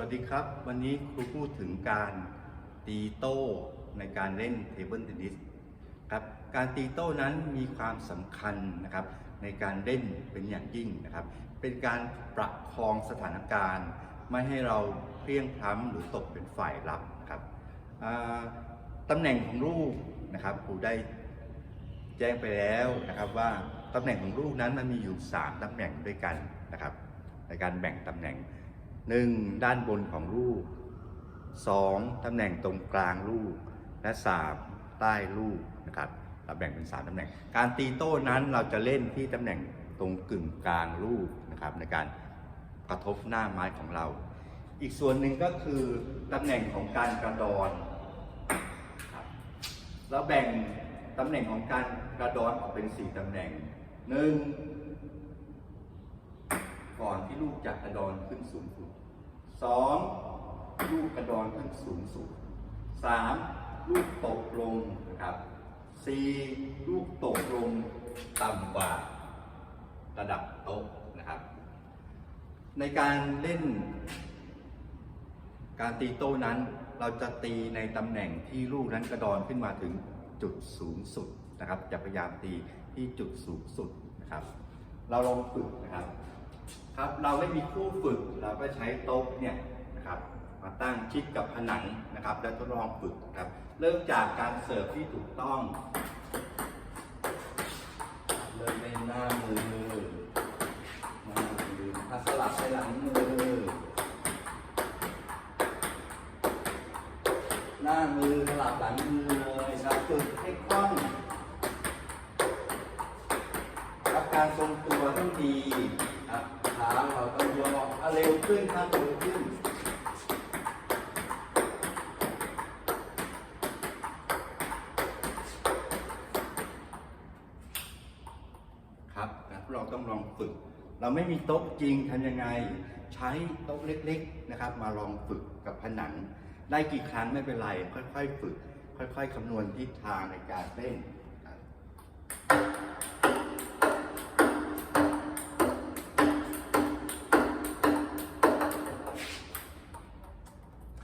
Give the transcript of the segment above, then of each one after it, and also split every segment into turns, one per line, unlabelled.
วัสดีครับ วันนี้ครูพูดถึงการตีโต้ในการเล่นเทเบิลเทนนิสครับการตีโต้นั้นมีความสำคัญนะครับ ในการเล่นเป็นอย่างยิ่งนะครับ เป็นการประคองสถานการณ์ ไม่ให้เราเพลียงพล้ำหรือตกเป็นฝ่ายรับนะครับอ่าตำแหน่งของลูกนะครับครูได้แจ้งไปแล้วนะครับว่าตำแหน่งของลูกนั้นมันมีอยู่ 3ตำแหน่งด้วยกันนะครับ ในการแบ่งตำแหน่ง 1. ด้านบนของลูก 2. ตำแหน่งตรงกลางลูกและ 3. ใต้ลูกนะครับเราแบ่งเป็น 3ตำแหน่ง การตีโต้นั้นเราจะเล่นที่ตำแหน่งตรงกึ่งกลางลูกนะครับในการกระทบหน้าไม้ของเรา อีกส่วนหนึ่งก็คือตำแหน่งของการกระดอนเราแบ่งตำแหน่งของการกระดอนออกเป็น 4ตำแหน่ง 1. ก่อนที่ลูกจะกระดอนขึ้นสูงสุด 2. ลูกกระดอนขึ้นสูงสุด 3. ลูกตกลงนะครับ 4. ลูกตกลงต่ำกว่าระดับโต๊ะนะครับ ในการเล่น การตีโต้นั้น เราจะตีในตำแหน่งที่ลูกนั้นกระดอนขึ้นมาถึงจุดสูงสุดนะครับ จะพยายามตีที่จุดสูงสุดนะครับ เราลองฝึกนะครับ ครับเราไม่มีคู่ฝึกเราก็ใช้โต๊ะเนี่ยนะครับมาตั้งชิดกับผนังนะครับ แล้วทดลองฝึกครับ เริ่มจากการเสิร์ฟที่ถูกต้องเริ่มในหน้ามือหน้ามืออะสลับไปหลังมือ หน้ามือสลับหลังมือเลยครับฝึกให้คล่องรับการทรงตัวต้องดี ขาเราต้องยกเอาเร็วขึ้นครับเร็วขึ้นครับนะเราต้องลองฝึก เราไม่มีโต๊ะจริงทำยังไง ใช้โต๊ะเล็กๆนะครับ มาลองฝึกกับผนัง ได้กี่ครั้งไม่เป็นไร ค่อยๆฝึก ค่อย ๆคำนวณทิศทางในการเล่น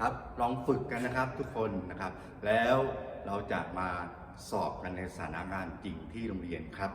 ครับลองฝึกกันนะครับทุกคนนะครับ แล้วเราจะมาสอบกันในสถานงานจริงที่โรงเรียนครับ